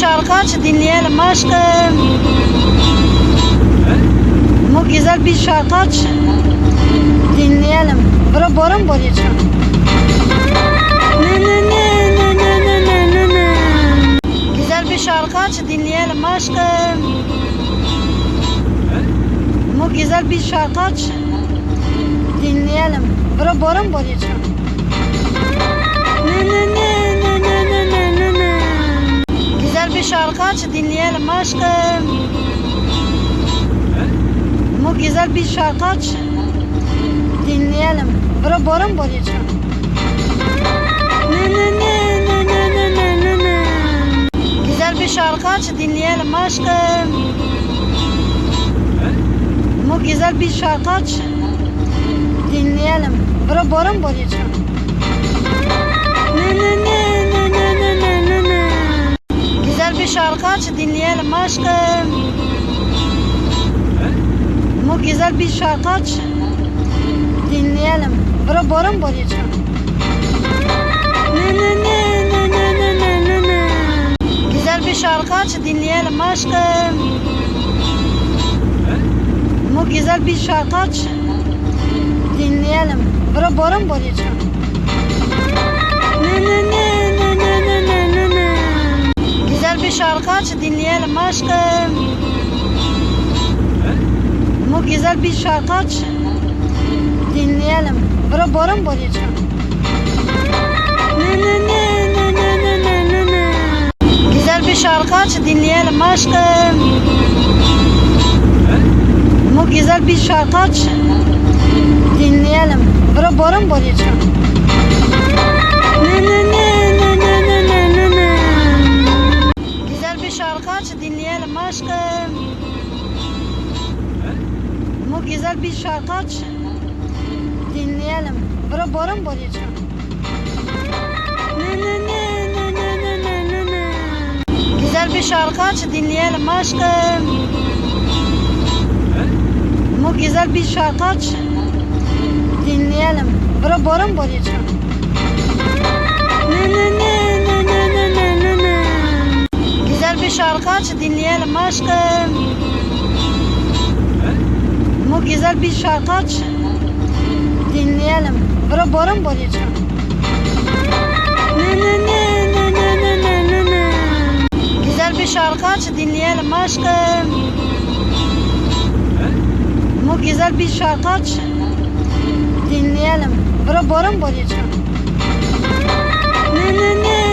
şarkı aç dinleyelim aşkım. Bu güzel bir şarkı aç dinleyelim. Bura borun boruyacağım. Güzel bir şarkı aç dinleyelim aşkım. Bu güzel bir şarkı aç dinleyelim. Bura borun boruyacağım. Ne ne ne. Dinleyelim aşkım. Bu güzel bir şarkı aç dinleyelim. Bura borun boyayacağım. Ne. Güzel bir şarkı aç dinleyelim aşkım. Bu güzel bir şarkı aç dinleyelim. Bura borun boyayacağım. Şarkı dinleyelim aşkım. Bu güzel bir şarkı aç dinleyelim. Bura borun boyayacağım. Ne ne ne ne ne ne ne ne ne. Güzel bir şarkı aç dinleyelim aşkım. Bu güzel bir şarkı aç dinleyelim. Bura borun boyayacağım. bir şarkı aç dinleyelim aşkım. Bu güzel bir şarkı aç dinleyelim. Bura borun boracağım. Güzel bir şarkı aç dinleyelim aşkım. Bu güzel bir şarkı aç dinleyelim. Bura borun boracağım. aşkım aşkım. Bu güzel bir şarkı aç. Dinleyelim. Bura barın barıcım. Güzel bir şarkı aç dinleyelim aşkım. Bu güzel bir şarkı aç. Dinleyelim. Bura barın barıcım. Ne ne ne. bir şarkı aç dinleyelim aşkım. Bu güzel bir şarkı aç dinleyelim. Bura borun boracağım. Ne ne ne ne ne ne ne ne Güzel bir şarkı aç dinleyelim aşkım. Bu güzel bir şarkı aç dinleyelim. Bura borun boracağım. Ne ne ne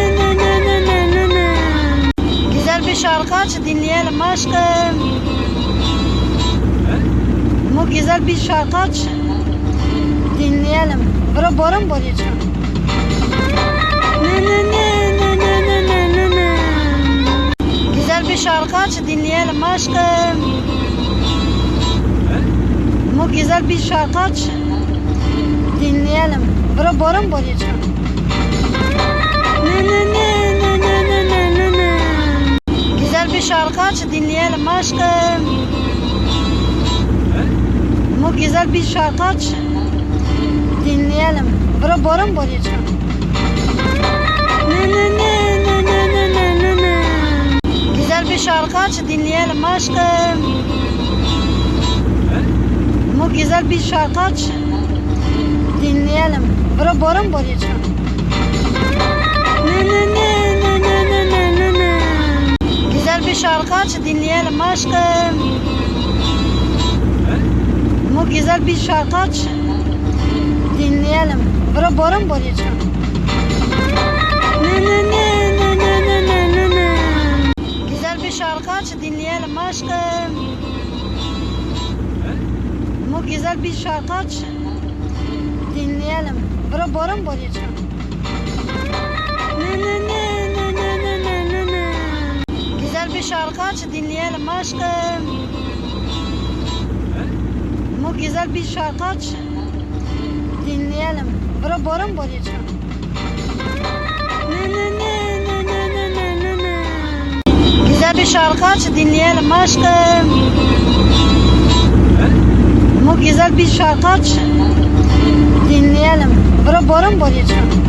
şarkı aç dinleyelim aşkım. Bu güzel bir şarkı aç dinleyelim. Bura borun boracağım. Güzel bir şarkı aç dinleyelim aşkım. Bu güzel bir şarkı aç dinleyelim. Bura borun boracağım. Şarkı aç dinleyelim aşkım. Bu güzel bir şarkı aç dinleyelim. Bura borun boyayacağım. Ne. Güzel bir şarkı aç dinleyelim aşkım. Bu güzel bir şarkı aç dinleyelim. Bura borun boyayacağım. şarkı dinleyelim aşkım. Bu güzel bir şarkı aç. Dinleyelim. Bura borun boruyacağım. Güzel bir şarkı aç dinleyelim aşkım. Bu güzel bir şarkı aç. Dinleyelim. Bura borun boruyacağım. bir şarkı aç dinleyelim aşkım. Bu güzel bir şarkı aç dinleyelim. Bura borun boyayacağım. Güzel bir şarkı aç dinleyelim aşkım. Bu güzel bir şarkı aç dinleyelim. Bura borun boyayacağım.